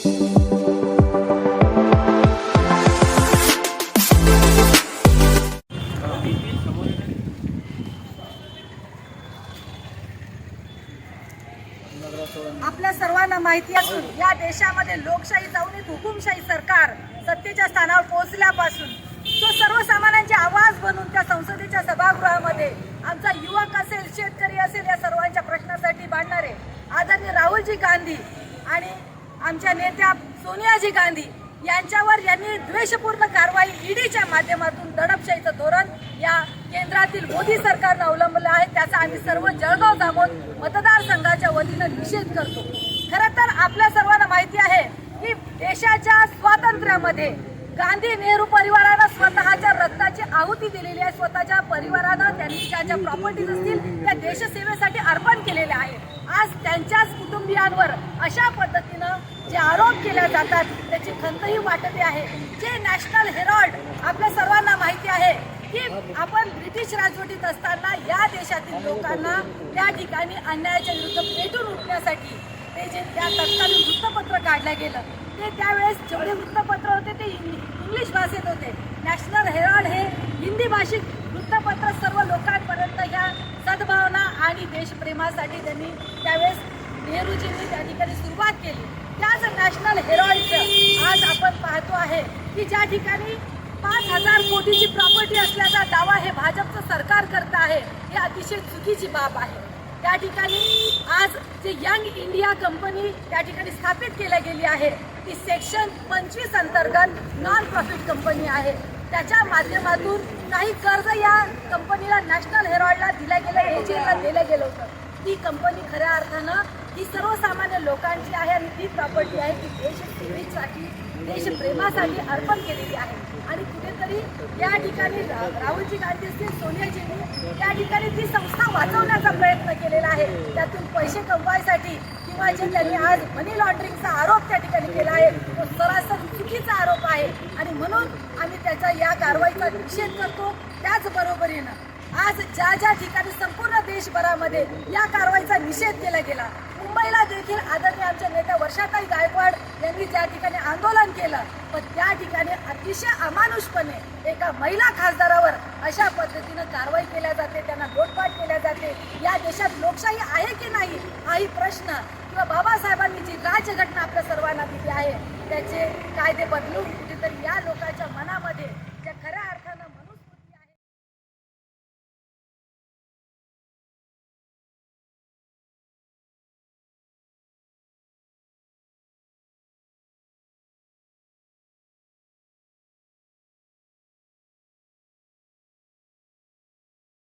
आपल्या सर्वांना माहिती असून या देशामध्ये लोकशाही जाऊन एक हुकुमशाही सरकार सत्तेच्या स्थानावर पोहोचल्यापासून तो सर्वसामान्यांचे आवाज बनून त्या संसदेच्या सभागृहामध्ये आमचा युवक असेल शेतकरी असेल या सर्वांच्या प्रश्नासाठी मांडणारे आदरणीय राहुलजी गांधी आणि आमच्या नेत्या सोनियाजी गांधी यांच्यावर यांनी द्वेषपूर्ण कारवाई ईडीच्या माध्यमातून दडपशाहीचं धोरण या केंद्रातील मोदी सरकारनं अवलंबलं आहे. त्याचा आम्ही सर्व जळगाव जामोद मतदारसंघाच्या वतीनं निषेध करतो. खरं तर आपल्या सर्वांना माहिती आहे की देशाच्या स्वातंत्र्यामध्ये गांधी नेहरू परिवारानं स्वतःच्या रक्ताची आहुती दिलेली आहे. स्वतःच्या परिवारानं त्यांनी ज्या ज्या प्रॉपर्टीज असतील त्या देशसेवेसाठी अर्पण केलेल्या आहे आज त्यांच्याच कुटुंबियांवर अशा पद्धतीनं जे आरोप केले जातात त्याची खंतही वाटते आहे. जे नॅशनल हेरॉल्ड आपल्या सर्वांना माहिती आहे की आपण ब्रिटिश राजवटीत असताना या देशातील लोकांना त्या ठिकाणी अन्यायाच्या विरुद्ध पेटून उठण्यासाठी ते जे त्या तत्कालीन वृत्तपत्र काढलं गेलं ते त्यावेळेस जेवढे वृत्तपत्र होते ते इंग्लिश भाषेत होते. नॅशनल हेरॉल्ड हे हिंदी भाषिक वृत्तपत्र सर्व लोकांना आणि देशप्रेमासाठी त्यांनी त्यावेळेस नेहरूजींनी त्या ठिकाणी सुरुवात केली. त्याच नॅशनल हेरॉल्डचं आज आपण पाहतो आहे की ज्या ठिकाणी पाच हजार कोटीची प्रॉपर्टी असल्याचा दावा हे भाजपचं सरकार करत आहे हे अतिशय चुकीची बाब आहे. त्या ठिकाणी आज जे यंग इंडिया कंपनी त्या ठिकाणी स्थापित केल्या गेली आहे ती सेक्शन पंचवीस अंतर्गत नॉन प्रॉफिट कंपनी आहे. त्याच्या माध्यमातून काही कर्ज या कंपनीला नॅशनल हेरॉल्डला दिलं गेलं एजीएलला दिलं गेलं होतं ती कंपनी खऱ्या अर्थानं ही सर्वसामान्य लोकांची आहे आणि ती प्रॉपर्टी आहे ती देशसेवेसाठी देशप्रेमासाठी अर्पण केलेली आहे. आणि कुठेतरी या ठिकाणी राहुलजी गांधी असतील सोनियाजींनी त्या ठिकाणी ती संस्था वाचवण्याचा प्रयत्न केलेला आहे. त्यातून पैसे कमवायसाठी किंवा जे त्यांनी आज मनी लॉन्ड्रिंगचा आरोप त्या ठिकाणी केला आहे तो सरासर चुकीचा आरोप आहे आणि म्हणून आम्ही त्याच्या या कारवाईचा निषेध करतो त्याचबरोबरीनं आज ज्या ज्या ठिकाणी संपूर्ण देशभरामध्ये या कारवाईचा निषेध केला गेला मुंबईला देखील आदरणीय आमच्या नेत्या वर्षाताई गायकवाड यांनी ज्या ठिकाणी आंदोलन केलं पण त्या ठिकाणी अतिशय अमानुषपणे एका महिला खासदारावर अशा पद्धतीनं कारवाई केल्या जाते त्यांना लोटपाट केल्या जाते. या देशात लोकशाही आहे की नाही हाही प्रश्न किंवा बाबासाहेबांनी जी राज्यघटना आपल्या सर्वांना दिली आहे त्याचे कायदे बदलून कुठेतरी या लोकांच्या मनामध्ये